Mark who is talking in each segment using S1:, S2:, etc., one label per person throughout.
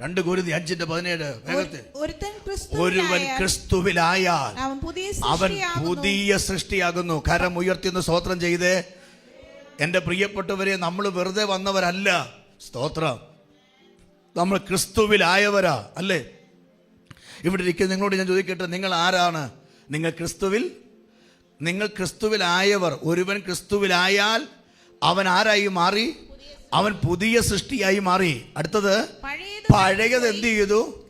S1: രണ്ട് ഗുരുതി അഞ്ചിന്റെ പതിനേഴ് വേഗത്തിൽ. ഒരുവൻ ക്രിസ്തുവിലായാൽ
S2: അവൻ പുതിയ സൃഷ്ടിയാകുന്നു.
S1: കരം ഉയർത്തിന്ന് സ്തോത്രം ചെയ്തേ. എന്റെ പ്രിയപ്പെട്ടവരെ നമ്മൾ വെറുതെ വന്നവരല്ല. സ്തോത്രം. നമ്മൾ ക്രിസ്തുവിലായവരാ അല്ലേ? ഇവിടെ ഇരിക്കുന്ന നിങ്ങളോട് ഞാൻ ചോദിക്കട്ടെ നിങ്ങൾ ആരാണ്? നിങ്ങൾ ക്രിസ്തുവിൽ? നിങ്ങൾ ക്രിസ്തുവിലായവർ. ഒരുവൻ ക്രിസ്തുവിലായാൽ അവൻ ആരായി മാറി? അവൻ പുതിയ സൃഷ്ടിയായി മാറി. അടുത്തത്?
S2: പഴയത്
S1: എന്ത് ചെയ്തു?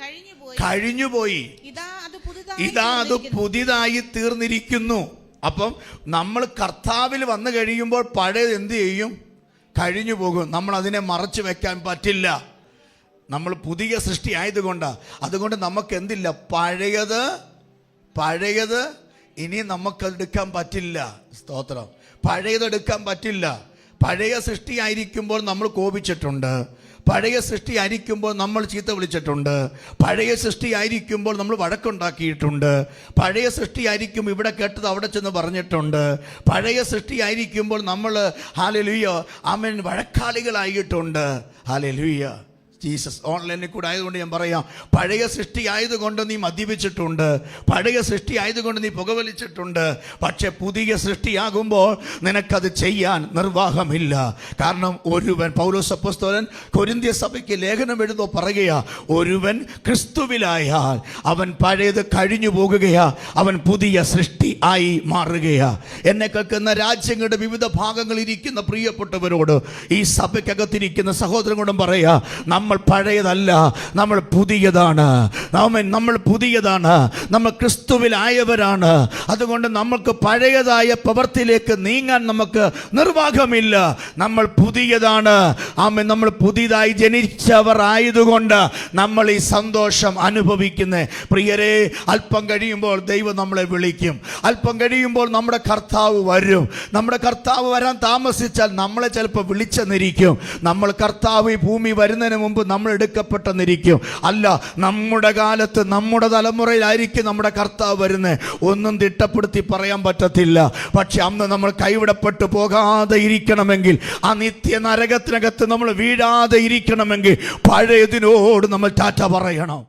S2: കഴിഞ്ഞുപോയി. ഇതാ അത്.
S1: പുതിയതായി തീർന്നിരിക്കുന്നു. അപ്പം നമ്മൾ കർത്താവിൽ വന്നു കഴിയുമ്പോൾ പഴയത് എന്ത് ചെയ്യും? കഴിഞ്ഞു പോകും നമ്മൾ അതിനെ മറച്ചു വെക്കാൻ പറ്റില്ല. നമ്മൾ പുതിയ സൃഷ്ടി ആയതുകൊണ്ടാണ് അതുകൊണ്ട് നമുക്ക് എന്തില്ല? പഴയത് പഴയത് ഇനി നമുക്കതെടുക്കാൻ പറ്റില്ല. സ്തോത്രം. പഴയതെടുക്കാൻ പറ്റില്ല. പഴയ സൃഷ്ടി ആയിരിക്കുമ്പോൾ നമ്മൾ കോപിച്ചിട്ടുണ്ട്. പഴയ സൃഷ്ടി ആയിരിക്കുമ്പോൾ നമ്മൾ ചീത്ത വിളിച്ചിട്ടുണ്ട്. പഴയ സൃഷ്ടി ആയിരിക്കുമ്പോൾ നമ്മൾ വഴക്കുണ്ടാക്കിയിട്ടുണ്ട്. പഴയ സൃഷ്ടി ആയിരിക്കും ഇവിടെ കേട്ടത് അവിടെ ചെന്ന് പറഞ്ഞിട്ടുണ്ട്. പഴയ സൃഷ്ടി ആയിരിക്കുമ്പോൾ നമ്മൾ ഹാലലുയ്യോ അമ്മൻ വഴക്കാളികളായിട്ടുണ്ട്. ഹാലെ ലുയ്യ ജീസസ് ഓൺലൈനിൽ കൂടെ ആയതുകൊണ്ട് ഞാൻ പറയാം പഴയ സൃഷ്ടി ആയതുകൊണ്ട് നീ മദ്യപിച്ചിട്ടുണ്ട് പഴയ സൃഷ്ടി ആയതുകൊണ്ട് നീ പുകവലിച്ചിട്ടുണ്ട് പക്ഷെ പുതിയ സൃഷ്ടിയാകുമ്പോൾ നിനക്കത് ചെയ്യാൻ നിർവാഹമില്ല. കാരണം ഒരുവൻ പൗലോസപ്പസ്തോലൻ കൊരിന്ത്യ സഭയ്ക്ക് ലേഖനം എഴുതോ പറയുകയാ ഒരുവൻ ക്രിസ്തുവിലായാൽ അവൻ പഴയത് കഴിഞ്ഞു പോകുകയാ അവൻ പുതിയ സൃഷ്ടി ആയി മാറുകയാ. എന്നെ കേൾക്കുന്ന രാജ്യങ്ങളുടെ വിവിധ ഭാഗങ്ങളിൽ ഇരിക്കുന്ന പ്രിയപ്പെട്ടവരോട് ഈ സഭയ്ക്കകത്തിരിക്കുന്ന സഹോദരങ്ങളോടും പറയാ നമ്മൾ പഴയതല്ല നമ്മൾ പുതിയതാണ്. നമ്മൾ പുതിയതാണ്. നമ്മൾ ക്രിസ്തുവിലായവരാണ്. അതുകൊണ്ട് നമുക്ക് പഴയതായ പ്രവൃത്തിയിലേക്ക് നീങ്ങാൻ നമുക്ക് നിർവാഹമില്ല. നമ്മൾ പുതിയതാണ്. ആമൻ. നമ്മൾ പുതിയതായി ജനിച്ചവർ ആയതുകൊണ്ട് നമ്മൾ ഈ സന്തോഷം അനുഭവിക്കുന്നത് പ്രിയരെ അല്പം കഴിയുമ്പോൾ ദൈവം നമ്മളെ വിളിക്കും. അല്പം കഴിയുമ്പോൾ നമ്മുടെ കർത്താവ് വരും. നമ്മുടെ കർത്താവ് വരാൻ താമസിച്ചാൽ നമ്മളെ ചിലപ്പോൾ വിളിച്ചെന്നിരിക്കും. നമ്മൾ കർത്താവ് ഈ ഭൂമി വരുന്നതിന് മുമ്പ് നമ്മൾ എടുക്കപ്പെട്ടെന്നിരിക്കും. അല്ല നമ്മുടെ കാലത്ത് നമ്മുടെ തലമുറയിലായിരിക്കും നമ്മുടെ കർത്താവ് വരുന്നത് ഒന്നും തിട്ടപ്പെടുത്തി പറയാൻ പറ്റത്തില്ല. പക്ഷെ അന്ന് നമ്മൾ കൈവിടപ്പെട്ടു പോകാതെ ഇരിക്കണമെങ്കിൽ ആ നിത്യ നരകത്തിനകത്ത് നമ്മൾ വീഴാതെ ഇരിക്കണമെങ്കിൽ പഴയതിനോട് നമ്മൾ ടാറ്റ പറയണം.